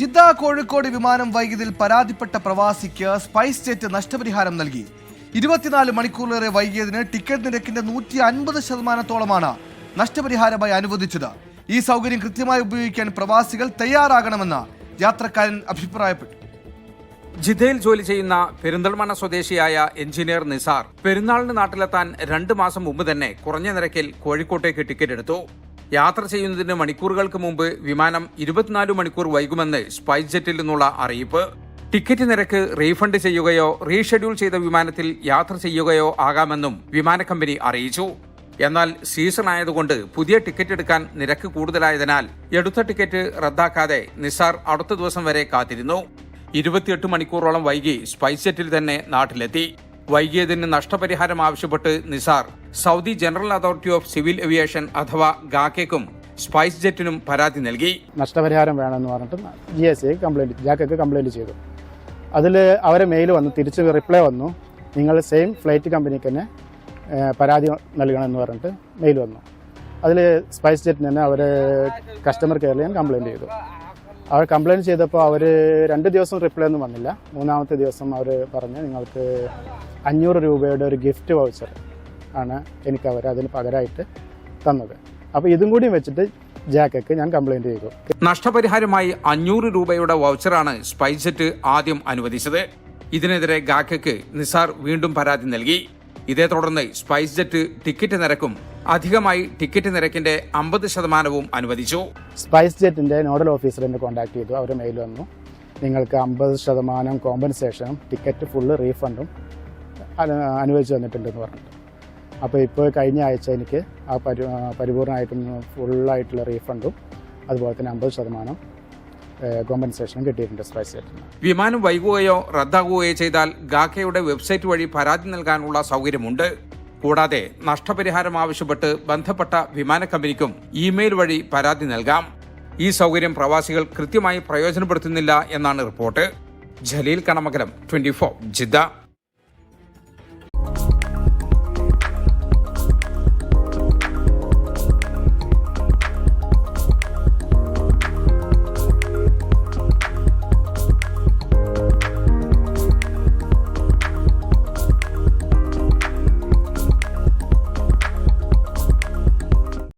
Jeddah Kozhikode വിമാനം വൈകിയതിൽ പരാതിപ്പെട്ട പ്രവാസിക്ക് spice jet നഷ്ടപരിഹാരം നൽകി. ഇരുപത്തിനാല് മണിക്കൂറിലേറെ വൈകിയതിന് ടിക്കറ്റ് നിരക്കിന്റെ നൂറ്റി അൻപത് ശതമാനത്തോളമാണ് നഷ്ടപരിഹാരമായി അനുവദിച്ചത്. ഈ സൗകര്യം കൃത്യമായി ഉപയോഗിക്കാൻ പ്രവാസികൾ തയ്യാറാകണമെന്ന് യാത്രക്കാരൻ അഭിപ്രായപ്പെട്ടു. ജിദ്ദയിൽ ജോലി ചെയ്യുന്ന പെരിന്തൽമണ്ണ സ്വദേശിയായ എഞ്ചിനീയർ നിസാർ പെരുന്നാളിന് നാട്ടിലെത്താൻ രണ്ട് മാസം മുമ്പ് തന്നെ കുറഞ്ഞ നിരക്കിൽ കോഴിക്കോട്ടേക്ക് ടിക്കറ്റ് എടുത്തു. യാത്ര ചെയ്യുന്നതിന് മണിക്കൂറുകൾക്ക് മുമ്പ് വിമാനം ഇരുപത്തിനാല് മണിക്കൂർ വൈകുമെന്ന് സ്പൈസ് ജെറ്റിൽ നിന്നുള്ള അറിയിപ്പ്. ടിക്കറ്റ് നിരക്ക് റീഫണ്ട് ചെയ്യുകയോ റീഷെഡ്യൂൾ ചെയ്ത വിമാനത്തിൽ യാത്ര ചെയ്യുകയോ ആകാമെന്നും വിമാന കമ്പനി അറിയിച്ചു. എന്നാൽ സീസൺ ആയതുകൊണ്ട് പുതിയ ടിക്കറ്റ് എടുക്കാൻ നിരക്ക് കൂടുതലായതിനാൽ എടുത്ത ടിക്കറ്റ് റദ്ദാക്കാതെ നിസാർ അടുത്ത ദിവസം വരെ കാത്തിരുന്നു. ഇരുപത്തിയെട്ട് മണിക്കൂറോളം വൈകി സ്പൈസ് ജെറ്റിൽ തന്നെ നാട്ടിലെത്തി. വൈകിയതിന് നഷ്ടപരിഹാരം ആവശ്യപ്പെട്ട് Nisar. Saudi general authority of civil aviation അഥവാ ഗാക്കയ്ക്കും സ്പൈസ് ജെറ്റിനും പരാതി നൽകി. നഷ്ടപരിഹാരം വേണമെന്ന് പറഞ്ഞിട്ട് ജി എസ് ഐ കംപ്ലൈന്റ് ജാക്കൊക്കെ കംപ്ലൈന്റ് ചെയ്തു. അതിൽ അവരെ മെയിൽ വന്നു തിരിച്ച് റിപ്ലൈ വന്നു. നിങ്ങൾ സെയിം ഫ്ലൈറ്റ് കമ്പനിക്ക് തന്നെ പരാതി നൽകണമെന്ന് പറഞ്ഞിട്ട് മെയിൽ വന്നു. അതിൽ സ്പൈസ് ജെറ്റിന് തന്നെ അവർ കസ്റ്റമർ കെയറിൽ ഞാൻ കംപ്ലൈന്റ് ചെയ്തു. അവർ കംപ്ലൈന്റ് ചെയ്തപ്പോൾ അവർ രണ്ട് ദിവസം റിപ്ലൈ ഒന്നും വന്നില്ല. മൂന്നാമത്തെ ദിവസം അവർ പറഞ്ഞ് നിങ്ങൾക്ക് അഞ്ഞൂറ് രൂപയുടെ ഒരു ഗിഫ്റ്റ് വൗച്ചർ ആണ് എനിക്ക് അവർ അതിന് പകരമായിട്ട് തന്നത്. അപ്പോൾ ഇതും കൂടി വെച്ചിട്ട് ജാക്കക്ക് ഞാൻ കംപ്ലൈന്റ് ചെയ്തു. നഷ്ടപരിഹാരമായി അഞ്ഞൂറ് രൂപയുടെ വൗച്ചറാണ് സ്പൈസെറ്റ് ആദ്യം അനുവദിച്ചത്. ഇതിനെതിരെ ഗാക്കയ്ക്ക് നിസാർ വീണ്ടും പരാതി നൽകി. ഇതേ തുടർന്ന് സ്പൈസ് ജെറ്റ് ടിക്കറ്റ് നിരക്കും അധികമായി ടിക്കറ്റ് നിരക്കിന്റെ അമ്പത് ശതമാനവും അനുവദിച്ചു. സ്പൈസ് ജെറ്റിന്റെ നോഡൽ ഓഫീസറെ കോൺടാക്ട് ചെയ്തു. അവർ മെയിൽ വന്നു. നിങ്ങൾക്ക് അമ്പത് ശതമാനം കോമ്പൻസേഷനും ടിക്കറ്റ് ഫുള്ള് റീഫണ്ടും അനു- അനുവദിച്ചു തന്നിട്ടുണ്ടെന്ന് പറഞ്ഞിട്ട് അപ്പോൾ ഇപ്പോൾ കഴിഞ്ഞ ആഴ്ച എനിക്ക് ആ പരി പരിപൂർണമായിട്ടും ഫുള്ളായിട്ടുള്ള റീഫണ്ടും അതുപോലെ തന്നെ അമ്പത് ശതമാനം കോമ്പൻസേഷനും കിട്ടിയിട്ടുണ്ട് സ്പൈസ് ജെറ്റിന് വിമാനം വൈകുകയോ റദ്ദാകുകയോ ചെയ്താൽ ഗാക്കയുടെ വെബ്സൈറ്റ് വഴി പരാതി നൽകാനുള്ള സൗകര്യമുണ്ട്. കൂടാതെ നഷ്ടപരിഹാരം ആവശ്യപ്പെട്ട് ബന്ധപ്പെട്ട വിമാന കമ്പനിക്കും ഇമെയിൽ വഴി പരാതി നൽകാം. ഈ സൗകര്യം പ്രവാസികൾ കൃത്യമായി പ്രയോജനപ്പെടുത്തുന്നില്ല എന്നാണ് report. Jaleel Kanamakalam twenty four Jeddah.